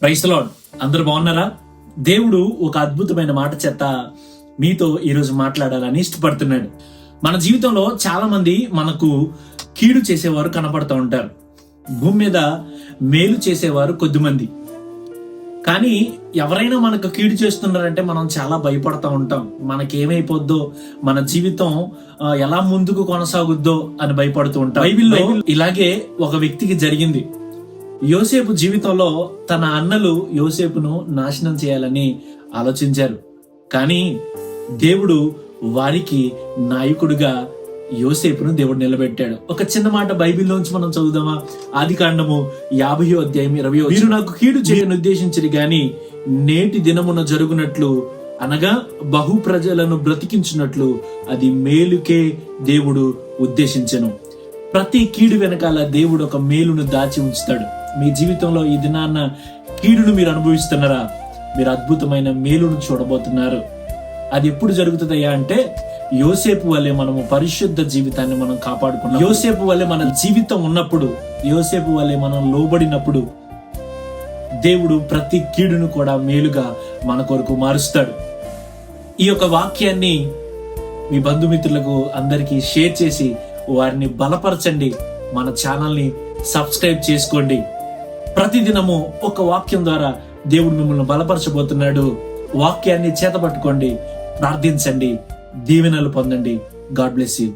క్రైస్తలాడ్ అందరు బాగున్నారా? దేవుడు ఒక అద్భుతమైన మాట చేత మీతో ఈరోజు మాట్లాడాలని ఇష్టపడుతున్నాడు. మన జీవితంలో చాలా మంది మనకు కీడు చేసేవారు కనపడుతూ ఉంటారు. భూమి మీద మేలు చేసేవారు కొద్దిమంది. కానీ ఎవరైనా మనకు కీడు చేస్తున్నారంటే మనం చాలా భయపడతా ఉంటాం. మనకి ఏమైపోద్దో మన జీవితం ఎలా ముందుకు కొనసాగుద్దో అని భయపడుతూ ఉంటాం. బైబిల్లో ఇలాగే ఒక వ్యక్తికి జరిగింది. యోసేపు జీవితంలో తన అన్నలు యోసేపును నాశనం చేయాలని ఆలోచించారు. కానీ దేవుడు వారికి నాయకుడిగా యోసేపును దేవుడు నిలబెట్టాడు. ఒక చిన్న మాట బైబిల్లోంచి మనం చదువుదామా? ఆది కాండము యాభై అధ్యాయం ఇరవై మీరు నాకు కీడు చేయని ఉద్దేశించరు గాని నేటి దినమున జరుగునట్లు అనగా బహు ప్రజలను బ్రతికించినట్లు అది మేలుకే దేవుడు ఉద్దేశించెను. ప్రతి కీడు వెనకాల దేవుడు ఒక మేలును దాచి ఉంచుతాడు. మీ జీవితంలో ఈ దినాన్న కీడును మీరు అనుభవిస్తున్నారా? మీరు అద్భుతమైన మేలును చూడబోతున్నారు. అది ఎప్పుడు జరుగుతుందయ్యా అంటే యోసేపు వల్లే మనము పరిశుద్ధ జీవితాన్ని మనం కాపాడుకున్నాం. యోసేపు వల్లే మన జీవితం ఉన్నప్పుడు యోసేపు వల్లే మనం లోబడినప్పుడు దేవుడు ప్రతి కీడును కూడా మేలుగా మన కొరకు మారుస్తాడు. ఈ యొక్క వాక్యాన్ని మీ బంధుమిత్రులకు అందరికీ షేర్ చేసి వారిని బలపరచండి. మన ఛానల్ని సబ్స్క్రైబ్ చేసుకోండి. ప్రతిదినము ఒక వాక్యం ద్వారా దేవుడు మిమ్మల్ని బలపరచబోతున్నాడు. వాక్యాన్ని చేతపట్టుకోండి ప్రార్థించండి దీవెనలు పొందండి. God bless you.